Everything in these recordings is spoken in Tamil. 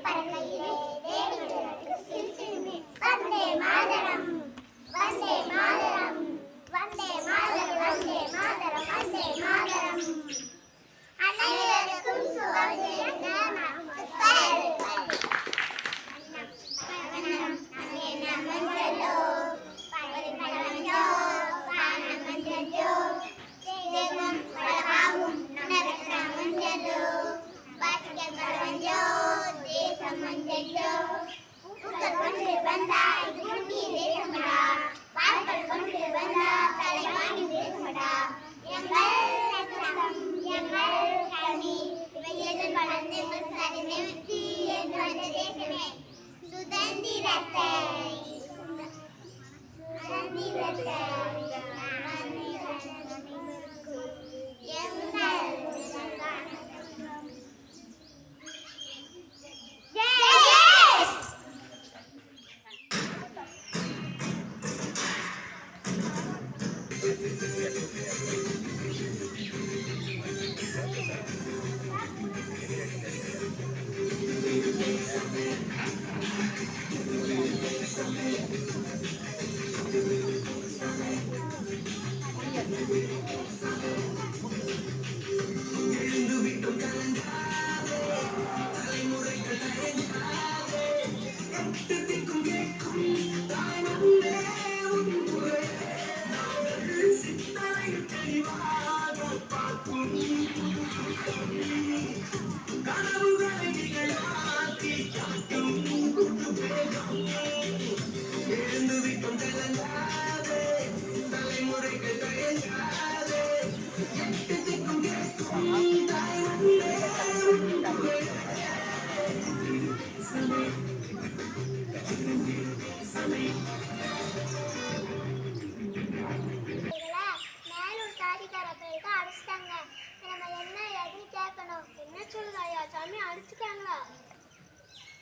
paracaidismo. சுதந்திரத்தை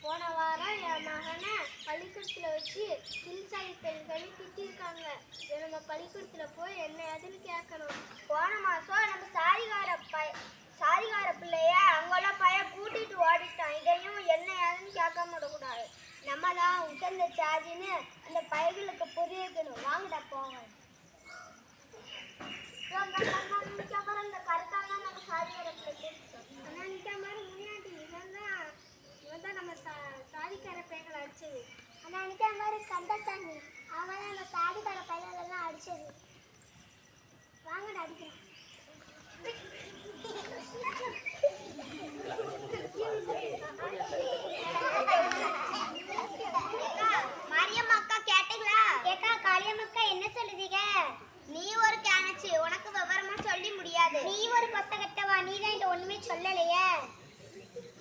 போன வாரம் என் மகனை பள்ளிக்கூடத்தில் வச்சு கில்சாலி பெண்கள் திட்டிருக்காங்க. இதை நம்ம பள்ளிக்கூடத்தில் போய் என்ன எதுன்னு கேட்கணும். போன மாதம் நம்ம சாதிகார பய சாதிகார பிள்ளைய அங்கெல்லாம் பையன் கூட்டிட்டு ஓடிட்டான். இதையும் என்ன ஏதுன்னு கேட்காம விடக்கூடாது. நம்ம தான் உசந்த சாதின்னு அந்த பையர்களுக்கு புரிய வைக்கணும் வாங்கடா போங்க இந்த கருத்தாங்க நம்ம சாதிகார கந்தசாமி. அவன் தான் நம்ம சாதிக்கார பையங்களெல்லாம் அடிச்சது. வாங்கடா அடிக்கிறேன். மாரியம்மா அக்கா கேட்டீங்களா? ஏக்கா காளியம்மக்கா என்ன சொல்லுதீங்க? நீ ஒரு கேனச்சு. உனக்கு விவரமா சொல்லி முடியாது. நீ ஒரு பசங்கட்டவா? நீ தான் ஒண்ணுமே சொல்லலையே.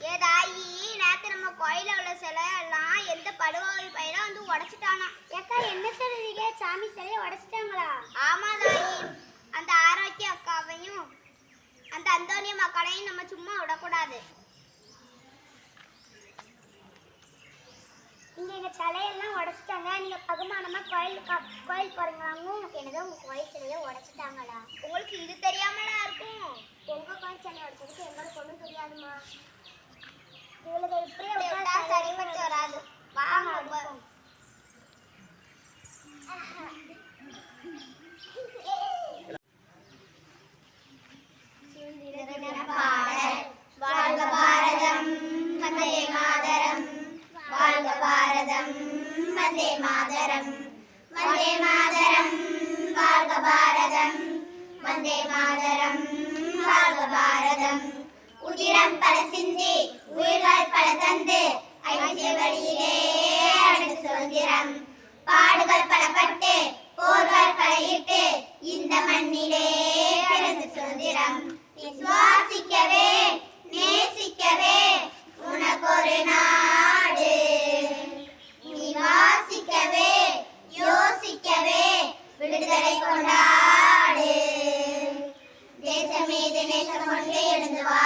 ஏதாயி நேத்து நம்ம கோயில உள்ள சிலை எல்லாம் எந்த படுவாவி பயிரா வந்து உடைச்சிட்டானா? ஏக்கா என்ன சொல்லுதீங்க சாமி சிலையை உடைச்சிட்டாங்களா? ஆமா தாயி அந்த ஆரோக்கிய அக்காவையும் அந்த அந்தோனிய மக்களையும் நம்ம சும்மா விடக்கூடாது. இங்க எங்க சிலையெல்லாம் உடைச்சிட்டாங்க. நீங்க பகுமானமா கோயில் கோயில் போறீங்களாங்க என்னதோ உங்க கோயில் சிலையை உடைச்சிட்டாங்களா? உங்களுக்கு இது தெரியாமலா இருக்கும். உங்க கோயில் சிலையை உடைச்சதுக்கு எங்களுக்கு ஒண்ணும் தெரியாதுமா இவளுக்கு இப்படியே விட்டா சரிப்பட்டு வராது வாங்க வாழ்க பாரதம் வந்தே உதிரம் பல சிந்தி உயிர்கள் பல தந்து ஐக்கிய வழியிலே அடைந்து சுதந்திரம் பாடுகள் பல பட்டு போர்கள் பல இட்டு இந்த மண்ணிலே கிடந்து சுதந்திரம் சுவாசிக்கவே நேசிக்கவே உனக்கொரு நாடு. நீ வாசிக்கவே யோசிக்கவே விடுதலை கொண்டாடு. தேசம் மீது நேசம் கொண்டு எழுந்து வா.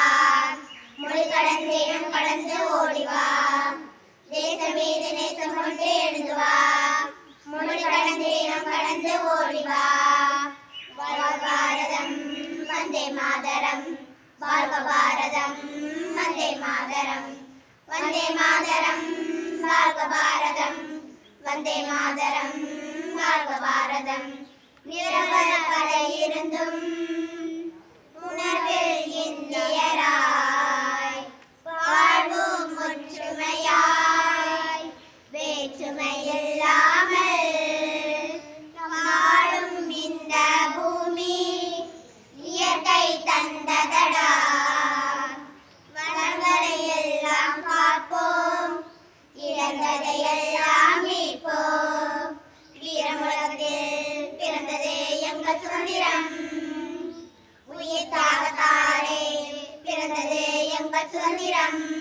மொழி கடந்து கடந்து ஓடி தேசம் மீது நேசம் கொண்டு எழுந்து மொழி கடந்து கடந்து ஓடி பாரதம் வந்தே மாதரம். வாழ்க பாரதம் வந்தே மாதரம். வந்தே மாதரம் வாழ்க பாரதம் வந்தே மாதரம் வாழ்க பாரதம் இருந்தும் உணர்வில் இழந்ததை எல்லாம் வீரமுலகத்தில் பிறந்ததே எங்கள் சுதந்திரம். உயிர் தாகத்தாரே பிறந்ததே எங்கள் சுதந்திரம்.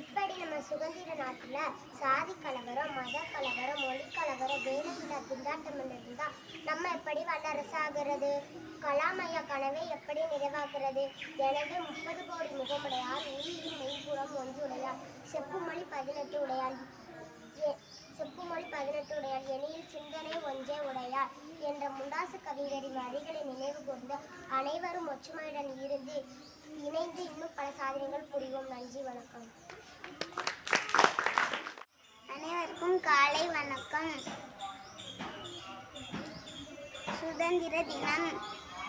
இப்படி நம்ம சுதந்திர நாட்டில் சாதி கலவரம் மத கலவரம் மொழி கலவரம் வேலையில்லா திண்டாட்டம் இருந்தால் நம்ம எப்படி வல்லரசாகிறது? கலாம் ஐயா கனவை எப்படி நிறைவாகிறது எனவே முப்பது கோடி முகமுடையார் உயிரின் மெய்புறம் ஒன்று உடையார் செப்புமொழி பதினெட்டு உடையார். செப்புமொழி பதினெட்டு உடையார். எனியில் சிந்தனை ஒன்றே உடையார் என்ற முண்டாசு கவிஞரின் வரிகளை நினைவு கூர்ந்து அனைவரும் ஒற்றுமையுடன் இருந்து இணைந்து இன்னும் பல சாதனைகள் புரிவோம். நன்றி வணக்கம். அனைவருக்கும் காலை வணக்கம். சுதந்திர தினம்.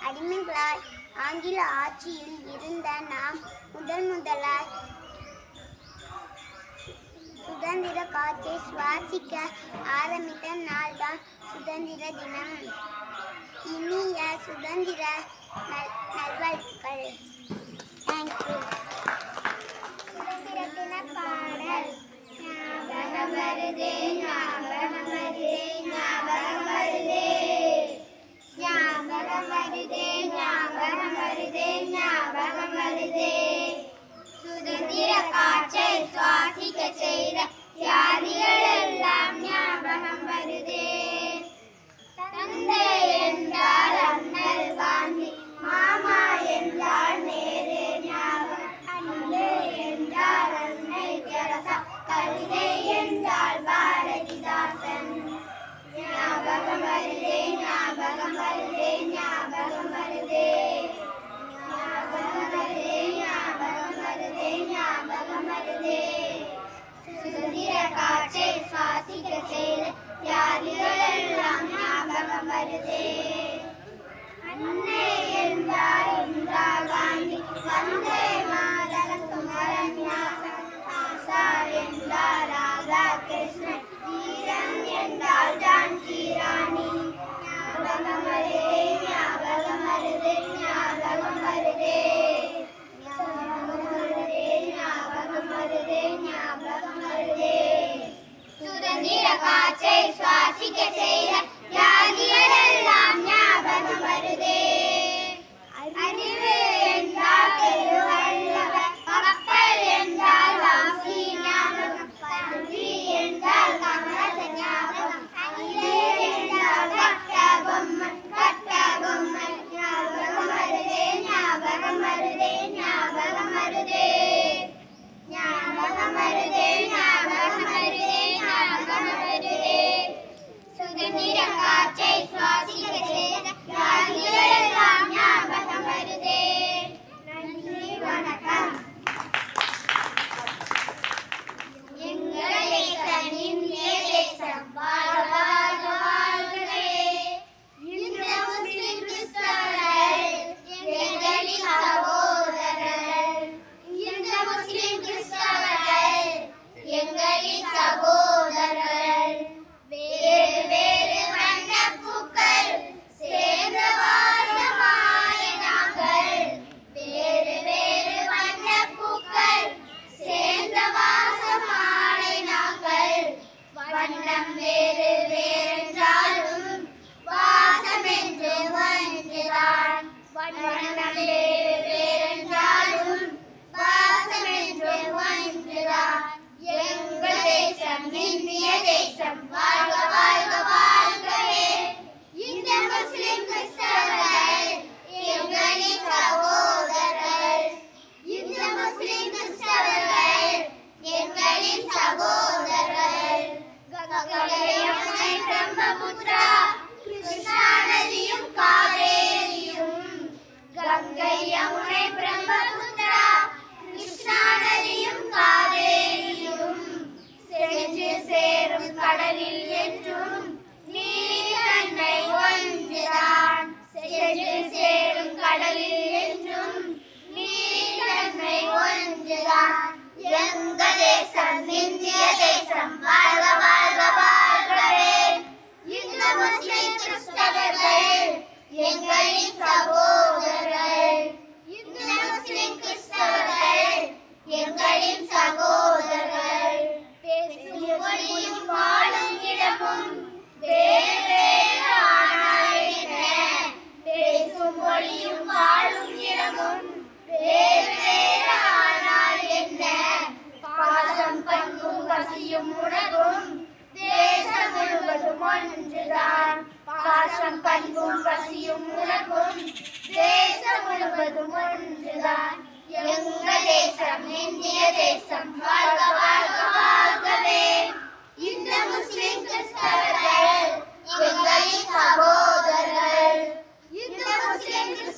அடிமைகளாய் ஆங்கில ஆட்சியில் இருந்த நாம் முதன் முதலாய் சுதந்திர காற்றை சுவாசிக்க ஆரம்பித்த நாள்தான் சுதந்திர தினம். இனிய சுதந்திர நல் நல்வாழ்த்துக்கள். சுதந்திர காற்றை சுவாசிக்க செய்த யாரு வருதே நாகம் வருதே நாகம் வருதே சுகநிரங்கா வாழ்க எங்க தேசம் இந்திய தேசம் வாழ்க வாழ்க வாழ்கவே இந்த முஸ்லிம் கிறிஸ்தவர்கள் எங்கள்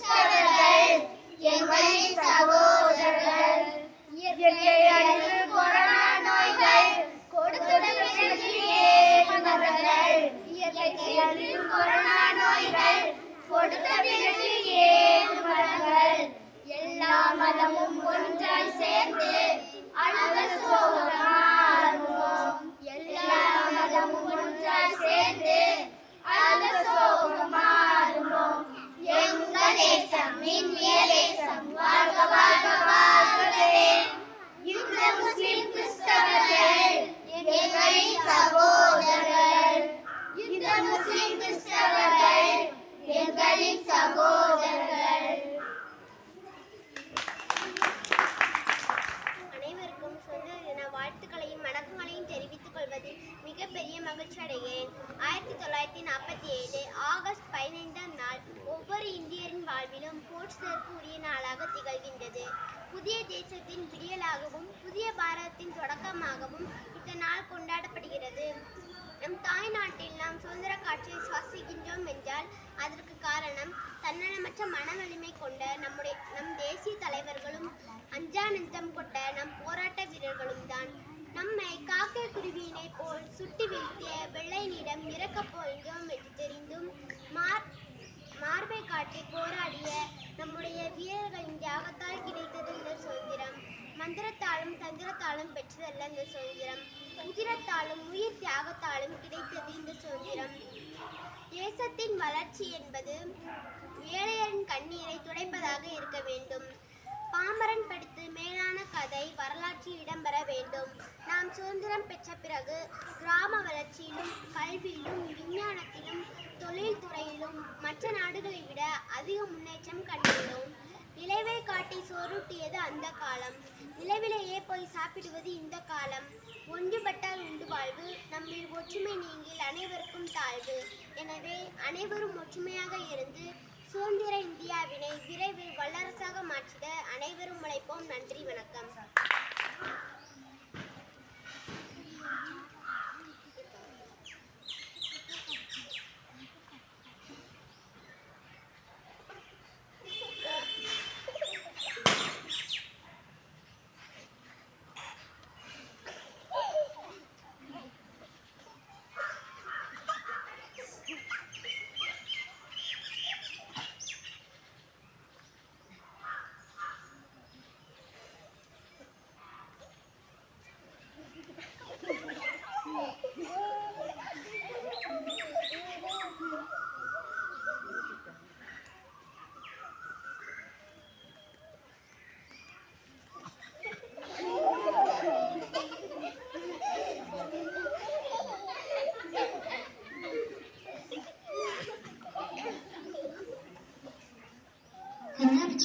கிறிஸ்தவர்கள் எங்கள் சகோதரர்கள் இயற்கையழகு கொரோனா நோய்கள் கொடுத்தவர்கள் இயற்கையழகு கொரோனா நோய்கள் கொடுத்தவர்கள் ஏழுமர்கள் எல்லா மதமும் ஒன்றாய் சேர்ந்து அளவு சோதனா தேசம் இந்திய தேசம் வாழ்க வாழ்க வாழ்கவே இந்த முஸ்லிம் கிறிஸ்தவர்கள் எங்களின் சகோதரர்கள் நம்மை காக்கை குருவியினை போல் சுட்டி வீழ்த்திய வெள்ளையனிடம் இறக்கப் போகிறோம் என்று தெரிந்தும் மார் மார்பை காட்டி போராடிய நம்முடைய வீரர்களின் தியாகத்தால் கிடைத்தது இந்த சுதந்திரம் மந்திரத்தாலும் தந்திரத்தாலும் பெற்றதல்ல இந்த சுதந்திரம் உதிரத்தாலும் உயிர் தியாகத்தாலும் கிடைத்தது இந்த சுதந்திரம் தேசத்தின் வளர்ச்சி என்பது ஏழையரின் கண்ணீரை துடைப்பதாக இருக்க வேண்டும். பாமரன் படித்து மேலான கதை வரலாற்றில் இடம்பெற வேண்டும். நாம் சுதந்திரம் பெற்ற பிறகு கிராம வளர்ச்சியிலும் கல்வியிலும் விஞ்ஞானத்திலும் தொழில்துறையிலும் மற்ற நாடுகளை விட அதிக முன்னேற்றம் கண்டுள்ளோம் நிலவை காட்டி சோறுட்டியது அந்த காலம். நிலவிலேயே போய் சாப்பிடுவது இந்த காலம். ஒன்றுபட்டால் உண்டு வாழ்வு நம்மில் ஒற்றுமை நீங்கில் அனைவருக்கும் தாழ்வு. எனவே அனைவரும் ஒற்றுமையாக இருந்து சுதந்திர இந்தியாவினை விரைவில் வல்லரசாக மாற்றிட அனைவரும் உழைப்போம். நன்றி வணக்கம்.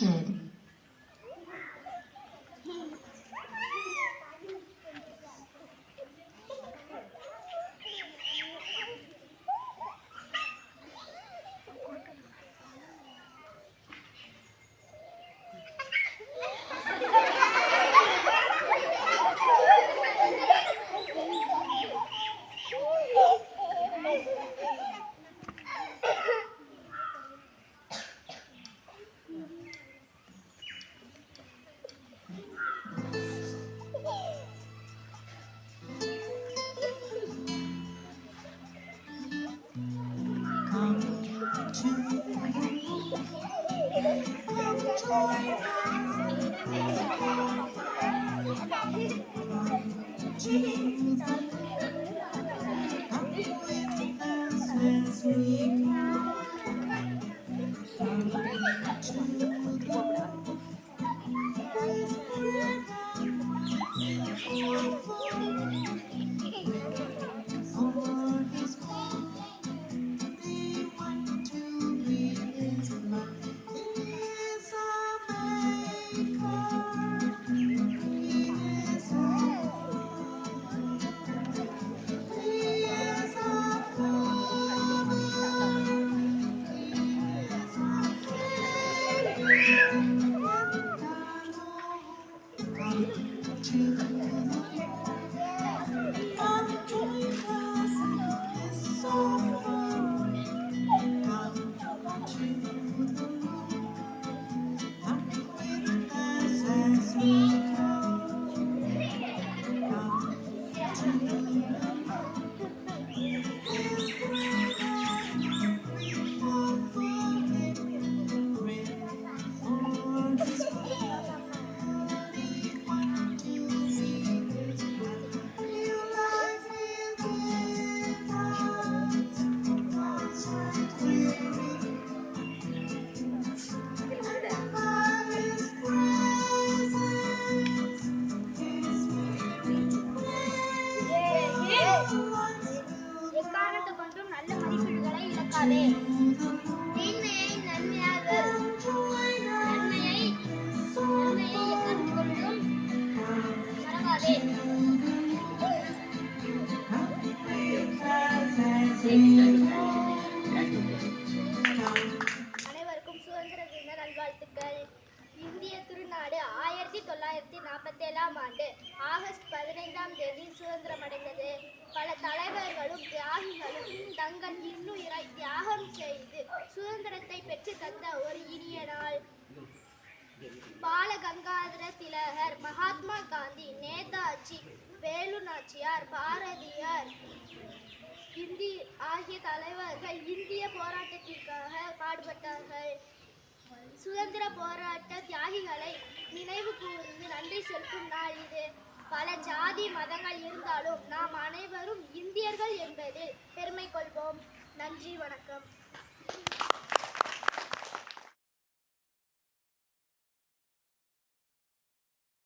Limited. 嘿嘿嘿嘿 தங்கள் இன்னுயிரை தியாகம் செய்து சுதந்திரத்தை பெற்று தந்த ஒரு இனிய நாள். பால கங்காதர திலகர் மகாத்மா காந்தி நேதாஜி வேலு நாச்சியார் பாரதியார் இந்தி ஆகிய தலைவர்கள் இந்திய போராட்டத்திற்காக பாடுபட்டார்கள். சுதந்திர போராட்ட தியாகிகளை நினைவு கூர்ந்து நன்றி செலுத்தும் நாள் இது. பல ஜாதி மதங்கள் இருந்தாலும் நாம் அனைவரும் இந்தியர்கள் என்பதில் பெருமை கொள்வோம். நன்றி வணக்கம்.